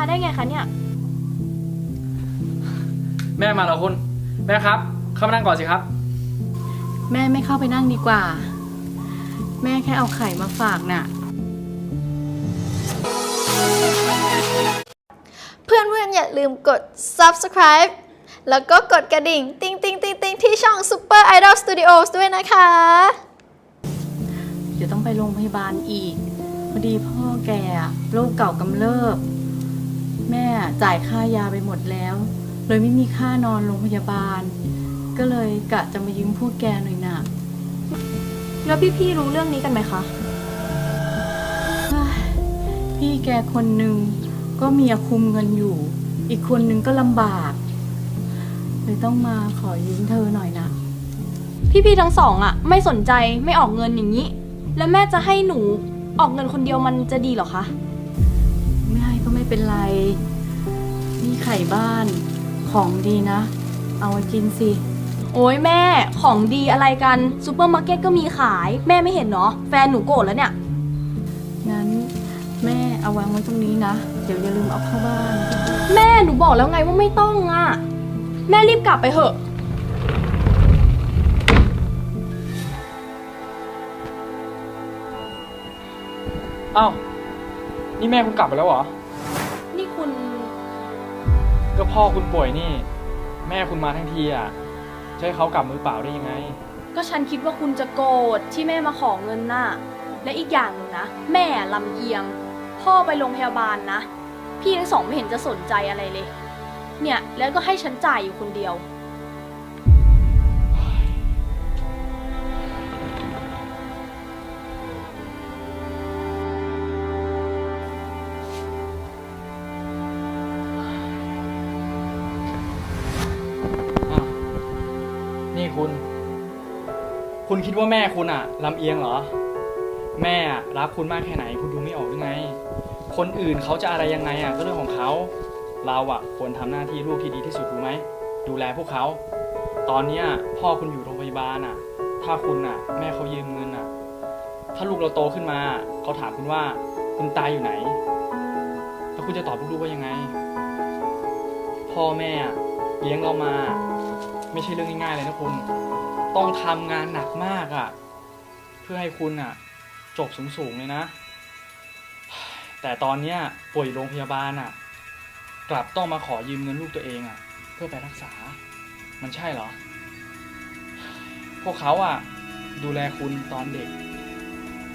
มาได้ไงคะเนี่ย แม่มาแล้วคุณ แม่ครับ เข้ามานั่งก่อนสิครับ แม่ไม่เข้าไปนั่งดีกว่า แม่แค่เอาไข่มาฝากน่ะเพื่อนๆอย่าลืมกด subscribe แล้วก็กดกระดิ่ง ติ๊งติ๊งติ๊งติ๊งที่ช่อง Super Idol Studios ด้วยนะคะ เดี๋ยวต้องไปโรงพยาบาลอีก พอดีพ่อแกอะโรคเก่ากำเริบ แม่จ่ายค่ายาไปหมดแล้ว เลยไม่มีค่านอนโรงพยาบาล ก็เลยกะจะมายืมพวกแกหน่อยน่ะแล้วพี่ๆรู้เรื่องนี้กันไหมคะเฮ้ยพี่แกคนหนึ่งก็เมียคุมเงินอยู่ อีกคนหนึ่งก็ลำบาก เลยต้องมาขอยืมเธอหน่อยนะ พี่ๆทั้งสองอะไม่สนใจไม่ออกเงินอย่างนี้ แล้วแม่จะให้หนูออกเงินคนเดียวมันจะดีเหรอคะไม่ให้ก็ไม่ เป็นไร นี่ไข่บ้าน ของดีนะ เอาไว้กินสิ โอ้ยแม่ ของดีอะไรกันซูเปอร์มาร์เก็ตก็มีขาย แม่ไม่เห็นเนาะแฟนหนูโกรธแล้วเนี่ย งั้นแม่เอาวางไว้ตรงนี้นะ เดี๋ยวอย่าลืมเอาเข้าบ้าน แม่หนูบอกแล้วไงว่าไม่ต้องอะแม่รีบกลับไปเถอะเอ้านี่แม่คุณกลับไปแล้วเหรอนี่คุณ ก็พ่อคุณป่วยนี่ แม่คุณมาทั้งทีอะจะให้เขากลับมือเปล่าได้ยังไง ก็ฉันคิดว่าคุณจะโกรธที่แม่มาขอเงินน่ะ และอีกอย่างหนึ่งนะ แม่ลำเอียง พ่อไปโรงพยาบาลนะ พี่ทั้งสองไม่เห็นจะสนใจอะไรเลย เนี่ยแล้วก็ให้ฉันจ่ายอยู่คนเดียว คุณ คุณคิดว่าแม่คุณอะลำเอียงเหรอ แม่อะรักคุณมากแค่ไหน คุณดูไม่ออกหรือไง คนอื่นเขาจะอะไรยังไงอะก็เรื่องของเขา เราอะควรทำหน้าที่ลูกที่ดีที่สุดรู้ไหม ดูแลพวกเขา ตอนเนี้ยพ่อคุณอยู่โรงพยาบาลอะถ้าคุณอะแม่เขายืมเงินอะถ้าลูกเราโตขึ้นมา เขาถามคุณว่าคุณตายอยู่ไหน แล้วคุณจะตอบลูกๆว่ายังไง พ่อแม่อะเลี้ยงเรามา ไม่ใช่เรื่องง่ายๆเลยนะคุณ ต้องทำงานหนักมากอะ่ะ เพื่อให้คุณอะ จบสูงๆเลยนะ แต่ตอนเนี้ยป่วยโรงพยาบาลอะ กลับต้องมาขอยืมเงินลูกตัวเองอะ เพื่อไปรักษา มันใช่เหรอ พวกเขาอะ ดูแลคุณตอนเด็ก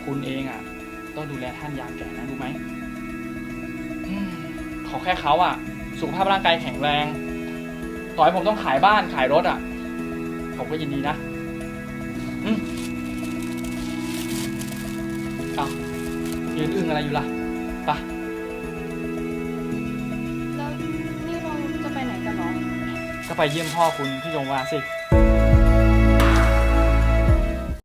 คุณเองอะ ต้องดูแลท่านยามแก่นะรู้ไหมอืมขอแค่เขาอะ สุขภาพร่างกายแข็งแรง ต่อให้ผมต้องขายบ้านขายรถอะ ผมก็ยินดีนะอืมเอายืนอึ้งอะไรอยู่ล่ะไปะแล้วนี่เราจะไปไหนกันเหรอ ก็ไปเยี่ยมพ่อคุณที่โรงพยาบาลสิอ